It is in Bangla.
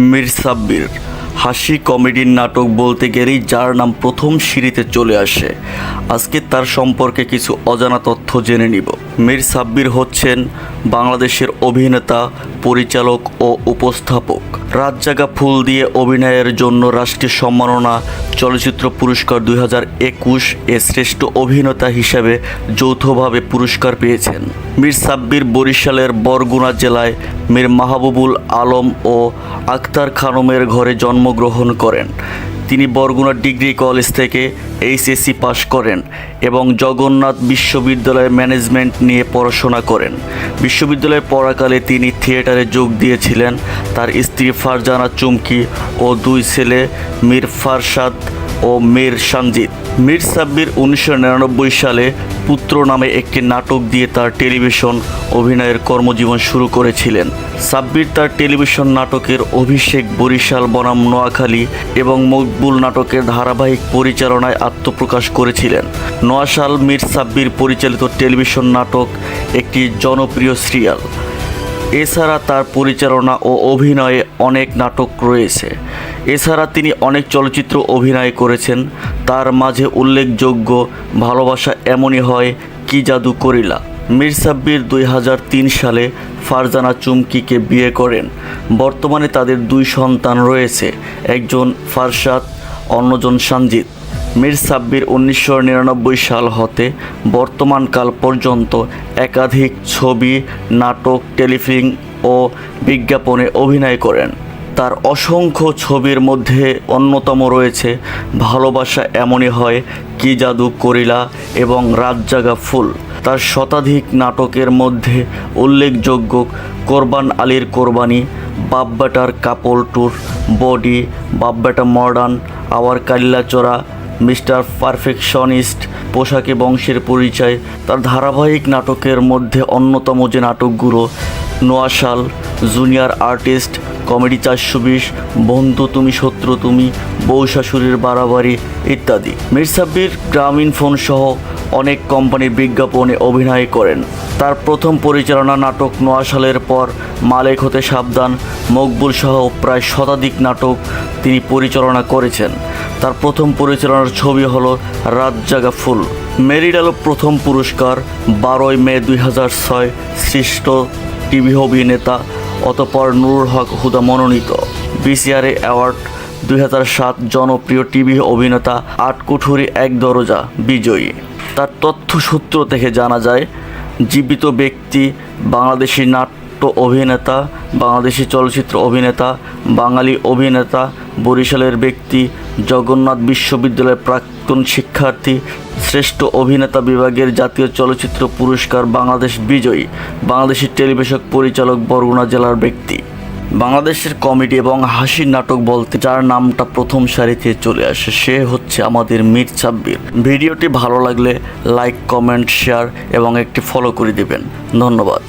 মীর সাব্বির। হাসি কমেডির নাটক বলতে গেলেই যার নাম প্রথম সিঁড়িতে চলে আসে। আজকে তার সম্পর্কে কিছু অজানা তথ্য জেনে নিব। মীর সাব্বির হচ্ছেন বাংলাদেশের অভিনেতা, পরিচালক ও উপস্থাপক। রাত জাগা ফুল দিয়ে অভিনয়ের জন্য রাষ্ট্রীয় সম্মাননা চলচ্চিত্র পুরস্কার দুই হাজার একুশ এ শ্রেষ্ঠ অভিনেতা হিসেবে যৌথভাবে পুরস্কার পেয়েছেন। মীর সাব্বির বরিশালের বরগুনা জেলায় মীর মাহবুবুল আলম ও আক্তার খানমের ঘরে জন্মগ্রহণ করেন। তিনি বরগুনা ডিগ্রি কলেজ থেকে এইচএসসি পাশ করেন এবং জগন্নাথ বিশ্ববিদ্যালয়ে ম্যানেজমেন্ট নিয়ে পড়াশোনা করেন। বিশ্ববিদ্যালয়ে পড়াকালে তিনি থিয়েটারে যোগ দিয়েছিলেন। তার স্ত্রী ফারজানা চুমকি ও দুই ছেলে মীর ফারসাদ ও মীর সঞ্জিত। মীর সাব্বির উনিশশো নিরানব্বই সালে পুত্র নামে একটি নাটক দিয়ে তার টেলিভিশন অভিনয়ের কর্মজীবন শুরু করেছিলেন। সাব্বির তার টেলিভিশন নাটকের অভিষেক বরিশাল বনাম নোয়াখালী এবং মকবুল নাটকের ধারাবাহিক পরিচালনায় আত্মপ্রকাশ করেছিলেন। নোয়াশাল মীর সাব্বির পরিচালিত টেলিভিশন নাটক একটি জনপ্রিয় সিরিয়াল। এছাড়া তার পরিচালনা ও অভিনয়ে অনেক নাটক রয়েছে। এছাড়া তিনি অনেক চলচ্চিত্র অভিনয় করেছেন। তার মাঝে উল্লেখযোগ্য ভালোবাসা এমনই হয়, কি জাদু করিলা? মীর সাব্বির দুই হাজার তিন সালে ফারজানা চুমকিকে বিয়ে করেন। বর্তমানে তাদের দুই সন্তান রয়েছে, একজন ফারসাদ, অন্যজন সঞ্জিত মীর সাব্বির উনিশশো নিরানব্বই সাল হতে বর্তমানকাল পর্যন্ত একাধিক ছবি, নাটক, টেলিফিল্ম ও বিজ্ঞাপনে অভিনয় করেন। তার অসংখ্য ছবির মধ্যে অন্যতম রয়েছে ভালোবাসা এমনই হয়, কি জাদু করিলা এবং রাত জাগা ফুল তার শতাধিক নাটকের মধ্যে উল্লেখযোগ্য কোরবান আলীর কোরবানি বাব্বাটার কাপল ট্যুর, বডি বাব্বাটা মডার্ন আওয়ার কাল্লাচড়া মিস্টার পারফেকশনিস্ট, পোশাকে বংশের পরিচয়, তার ধারাবাহিক নাটকের মধ্যে অন্যতম যে নাটকগুলো নোয়াশাল জুনিয়র আর্টিস্ট, কমেডি চারশো বিশ বন্ধু তুমি, শত্রু তুমি, বউ শাশুড়ির বাড়াবাড়ি ইত্যাদি। মির্সাব্বির গ্রামীণ ফোন সহ অনেক কোম্পানির বিজ্ঞাপনে অভিনয় করেন। তার প্রথম পরিচালনা নাটক নোয়াশালের পর মালেক হতে সাবধান, মকবুল সহ প্রায় শতাধিক নাটক তিনি পরিচালনা করেছেন। তার প্রথম পরিচালনার ছবি হলো রাত জাগা ফুল। মেরিড আলো প্রথম পুরস্কার, বারোই মে দুই হাজার ছয়, সৃষ্ট টিভি অভিনেতা অতপর নুরুল হক হুদা মনোনীত। বিসিআরএ অ্যাওয়ার্ড, দুই হাজার সাত জনপ্রিয় টিভি অভিনেতা আটকুঠুরি এক দরজা, বিজয়ী। তার তথ্যসূত্র থেকে জানা যায়, জীবিত ব্যক্তি বাংলাদেশি নাট্য অভিনেতা, বাংলাদেশি চলচ্চিত্র অভিনেতা, বাঙালি অভিনেতা, বরিশালের ব্যক্তি, জগন্নাথ বিশ্ববিদ্যালয়ের প্রাক্তন শিক্ষার্থী, শ্রেষ্ঠ অভিনেতা বিভাগের জাতীয় চলচ্চিত্র পুরস্কার বাংলাদেশ বিজয়ী, বাংলাদেশি টেলিভিশন পরিচালক বরগুনা জেলার ব্যক্তি। বাংলাদেশের কমেডি এবং হাসির নাটক বলতে যার নামটা প্রথম সারিতে চলে আসে, সে হচ্ছে আমাদের মীর সাব্বির ভিডিওটি ভালো লাগলে লাইক, কমেন্ট, শেয়ার এবং একটি ফলো করে দিবেন। ধন্যবাদ।